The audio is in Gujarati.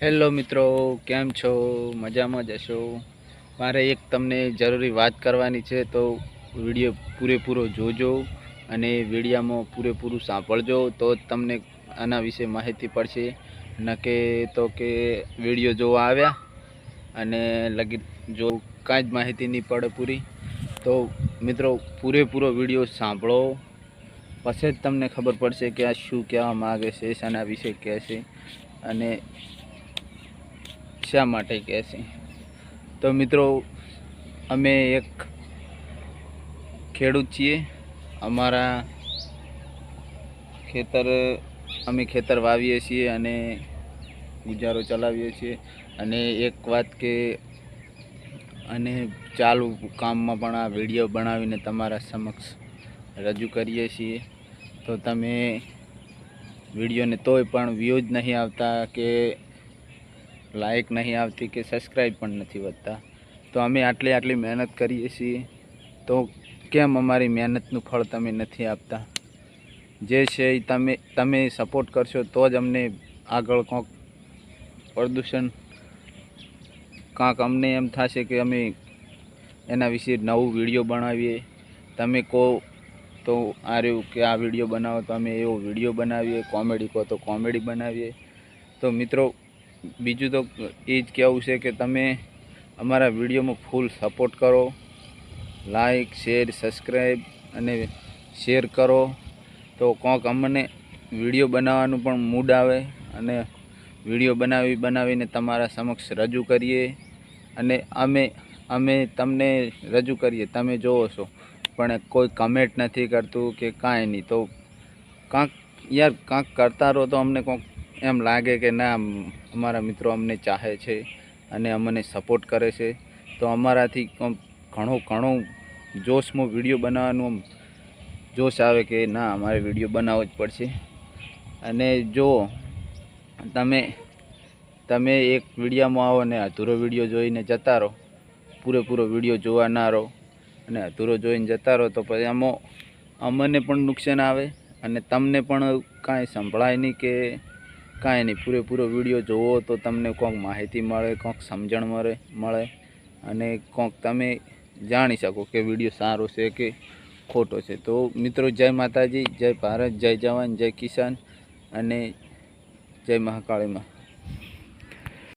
હેલો મિત્રો, કેમ છો? મજામાં જ હશો? મારે એક તમને જરૂરી વાત કરવાની છે, તો વીડિયો પૂરેપૂરો જોજો અને વિડીયામાં પૂરેપૂરું સાંભળજો, તો જ તમને આના વિશે માહિતી પડશે. ન કે તો કે વીડિયો જોવા આવ્યા અને લગી જો કાંઈ જ માહિતી નહીં પડે પૂરી. તો મિત્રો, પૂરેપૂરો વીડિયો સાંભળો. પછી જ તમને ખબર પડશે કે આ શું કહેવા માગે છે, શાના વિશે કહે છે અને શા માટે કહે છે? તો મિત્રો, અમે એક ખેડૂત છીએ. અમારા ખેતર, અમે ખેતર વાવીએ છીએ અને ગુજારો ચલાવીએ છીએ. અને એક વાત કે અને ચાલુ કામમાં પણ આ વીડિયો બનાવીને તમારા સમક્ષ રજૂ કરીએ છીએ. તો તમે વિડીયોને તોય પણ વ્યૂ જ નહીં આવતા કે લાઈક નહીં આવતી કે સબસ્ક્રાઈબ પણ નથી વધતા, તો અમે આટલી આટલી મહેનત કરીએ છીએ. તો કેમ અમારી મહેનતનું ફળ તમે નથી આપતા? જે છે એ તમે તમે સપોર્ટ કરશો તો જ અમને આગળ કોંક પ્રદૂષણ કાંક અમને એમ થશે કે અમે એના વિશે નવું વીડિયો બનાવીએ. તમે કહો તો આ રહ્યું કે આ વીડિયો બનાવો તો અમે એવો વીડિયો બનાવીએ, કોમેડી કહો તો કોમેડી બનાવીએ. તો મિત્રો બીજું તો એ જ કહેવું છે કે તમે અમારા વિડીયોમાં ફૂલ સપોર્ટ કરો લાઈક શેર સબસ્ક્રાઈબ અને શેર કરો. તો કોક અમને વીડિયો બનાવવાનું પણ મૂડ આવે અને વીડિયો બનાવી બનાવીને તમારા સમક્ષ રજૂ કરીએ અને અમે અમે તમને રજૂ કરીએ. તમે જોવો છો, પણ કોઈ કમેન્ટ નથી કરતું કે કાંઈ નહીં. તો કાંક, યાર કાંક કરતા રહો તો અમને કોંક એમ લાગે કે ના અમારા મિત્રો અમને ચાહે છે અને અમને સપોર્ટ કરે છે. તો અમારાથી ઘણો ઘણો જોશમાં વીડિયો બનાવવાનું જોશ આવે કે ના, અમારે વીડિયો બનાવવો જ પડશે. અને જો તમે તમે એક વિડીયામાં આવો ને અધૂરો વીડિયો જોઈને જતા રહો, પૂરેપૂરો વીડિયો જોવા ના રહો અને અધૂરો જોઈને જતા રહો, તો પછી આમાં અમને પણ નુકસાન આવે અને તમને પણ કાંઈ સંભળાય નહીં કે કાંઈ નહીં, પૂરેપૂરો વીડિયો જોવો તો તમને કોંક માહિતી મળે કોઈક સમજણ મળે મળે અને કોઈક તમે જાણી શકો કે વીડિયો સારો છે કે ખોટો છે. તો મિત્રો, જય માતાજી, જય ભારત, જય જવાન, જય કિસાન અને જય મહાકાળીમાં